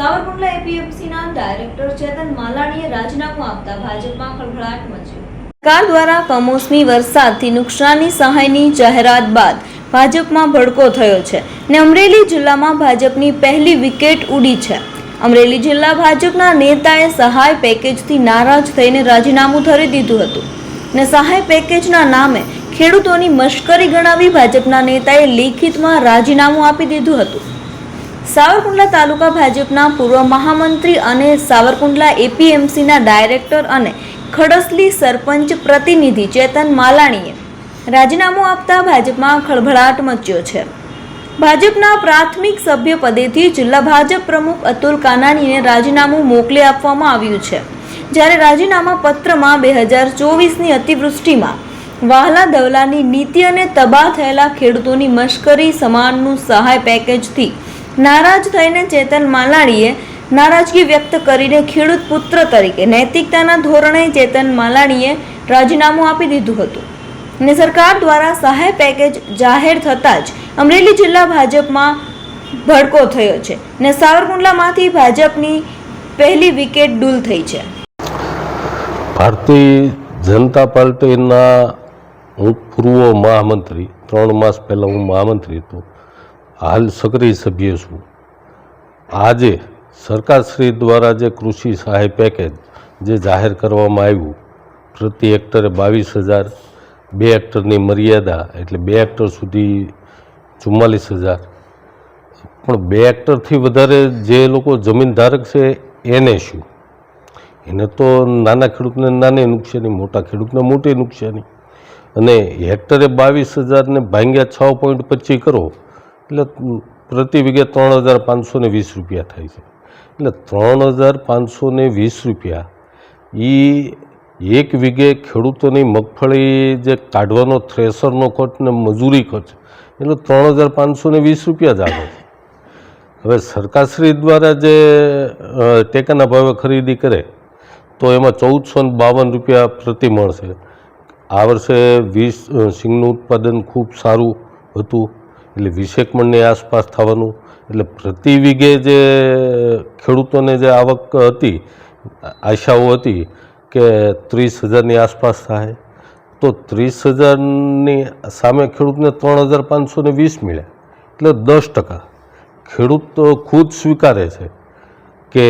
Savarkundla એપીએમસીના director ચેતન માલાણીએ રાજીનામું આપતા ભાજપમાં ખળભળાટ મચ્યો. સરકાર દ્વારા કમોસમી વરસાદથી નુકસાની સહાયની જાહેરાત બાદ ભાજપમાં ભડકો થયો છે ને અમરેલી જિલ્લામાં ભાજપની પહેલી વિકેટ ઉડી છે. અમરેલી જિલ્લા ભાજપના નેતાએ સહાય પેકેજથી નારાજ થઈને રાજીનામું ધરી દીધું હતું ને સહાય પેકેજના નામે ખેડૂતોની મશ્કરી ગણાવી ભાજપના નેતાએ લેખિતમાં રાજીનામું આપી દીધું હતું. સાવરકુંડલા તાલુકા ભાજપના પૂર્વ મહામંત્રી અને સાવરકુંડલા એપીએમસીના ડાયરેક્ટર અને ખડસલી સરપંચ પ્રતિનિધિ ચેતન માલાણીએ રાજીનામું આપતા ભાજપમાં ખળભળાટ મચ્યો છે. ભાજપના પ્રાથમિક સભ્ય પદેથી જિલ્લા ભાજપ પ્રમુખ અતુલ કાનાણીને રાજીનામું મોકલી આપવામાં આવ્યું છે. જ્યારે રાજીનામા પત્રમાં બે હજાર ચોવીસની અતિવૃષ્ટિમાં વાહલા દવલાની નીતિ અને તબાહ થયેલા ખેડૂતોની મશ્કરી સમાનનું સહાય પેકેજથી નારાજ થઈને ચેતન માલાણીએ નારાજગી વ્યક્ત કરીને ખેડૂત પુત્ર તરીકે નૈતિકતાના ધોરણે ચેતન માલાણીએ રાજીનામું આપી દીધું હતું. ને સરકાર દ્વારા સહાય પેકેજ જાહેર થતાં જ અમરેલી જિલ્લા ભાજપમાં ભડકો થયો છે ને સાવરકુંડલામાંથી ભાજપની પહેલી વિકેટ ડૂલ થઈ છે. ભારતીય જનતા પાર્ટીના હું પૂર્વ મહામંત્રી, ત્રણ માસ પહેલાં હું મહામંત્રી હતો. હાલ સક્રિય સભ્ય છું. આજે સરકારશ્રી દ્વારા જે કૃષિ સહાય પેકેજ જે જાહેર કરવામાં આવ્યું, પ્રતિ હેક્ટરે બાવીસ હજાર, બે હેક્ટરની મર્યાદા એટલે બે હેક્ટર સુધી ચુમ્માલીસ હજાર. પણ બે હેક્ટરથી વધારે જે લોકો જમીન ધારક છે, એને શું? એને તો નાના ખેડૂતને નાની નુકસાની, મોટા ખેડૂતને મોટી નુકસાની. અને હેક્ટરે બાવીસ હજારને ભાંગ્યા છ પોઈન્ટ પચીસ કરો એટલે પ્રતિ વીઘે ત્રણ હજાર પાંચસો ને વીસ રૂપિયા થાય છે. એટલે ત્રણ હજાર પાંચસો ને વીસ રૂપિયા એ એક વીઘે ખેડૂતોની મગફળી જે કાઢવાનો થ્રેસરનો ખર્ચ ને મજૂરી ખર્ચ, એટલે ત્રણ હજાર પાંચસો ને વીસ રૂપિયા જ આવે છે. હવે સરકારશ્રી દ્વારા જે ટેકાના ભાવે ખરીદી કરે, તો એમાં ચૌદસો ને બાવન રૂપિયા પ્રતિ મળશે આ વર્ષે વીસ સિંગનું ઉત્પાદન ખૂબ સારું હતું. એટલે વીસેક આસપાસ થવાનું, એટલે પ્રતિ વીઘે જે ખેડૂતોને જે આવક હતી, આશાઓ હતી કે ત્રીસ હજારની આસપાસ થાય, તો ત્રીસ હજારની સામે ખેડૂતને ત્રણ હજાર પાંચસો ને વીસ મળ્યા એટલે દસ ટકા. ખેડૂત ખુદ સ્વીકારે છે કે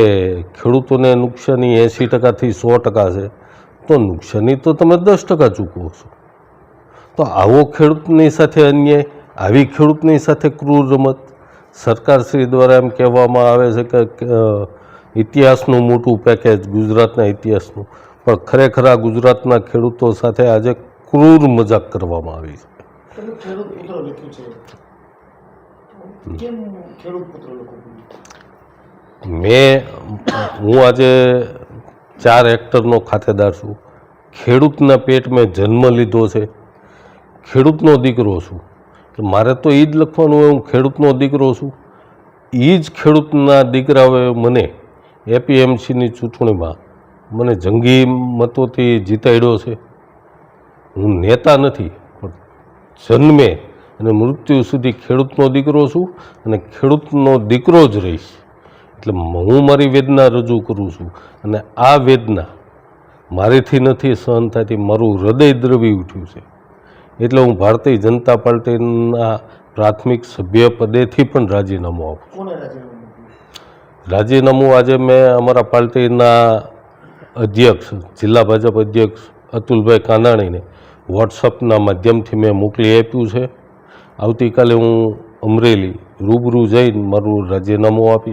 ખેડૂતોને નુકસાની એંસી ટકાથી સો ટકા છે, તો નુકસાની તો તમે દસ ટકા ચૂકવો છો. તો આવો ખેડૂતની સાથે અન્યાય આવી ખેડૂતની સાથે ક્રૂર રમત. સરકારશ્રી દ્વારા એમ કહેવામાં આવે છે કે ઇતિહાસનું મોટું પેકેજ ગુજરાતના ઇતિહાસનું. પણ ખરેખર આ ગુજરાતના ખેડૂતો સાથે આજે ક્રૂર મજાક કરવામાં આવી છે. મેં હું આજે ચાર હેક્ટરનો ખાતેદાર છું. ખેડૂતના પેટ મેં જન્મ લીધો છે. ખેડૂતનો દીકરો છું. એટલે મારે તો એ જ લખવાનું હોય, હું ખેડૂતનો દીકરો છું. એ જ ખેડૂતના દીકરાઓએ મને એપીએમસીની ચૂંટણીમાં મને જંગી મતોથી જીતાડ્યો છે. હું નેતા નથી, પણ જન્મે અને મૃત્યુ સુધી ખેડૂતનો દીકરો છું અને ખેડૂતનો દીકરો જ રહીશ. એટલે હું મારી વેદના રજૂ કરું છું અને આ વેદના મારીથી નથી સહન થતી, મારું હૃદય દ્રવી ઉઠ્યું છે. એટલે હું ભારતીય જનતા પાર્ટીના પ્રાથમિક સભ્ય પદેથી પણ રાજીનામું આપું રાજીનામું રાજીનામું આજે મેં અમારા પાર્ટીના અધ્યક્ષ જિલ્લા ભાજપ અધ્યક્ષ અતુલભાઈ કાનાણીને વોટ્સઅપના માધ્યમથી મેં મોકલી આપ્યું છે. આવતીકાલે હું અમરેલી રૂબરૂ જઈને મારું રાજીનામું આપીશ.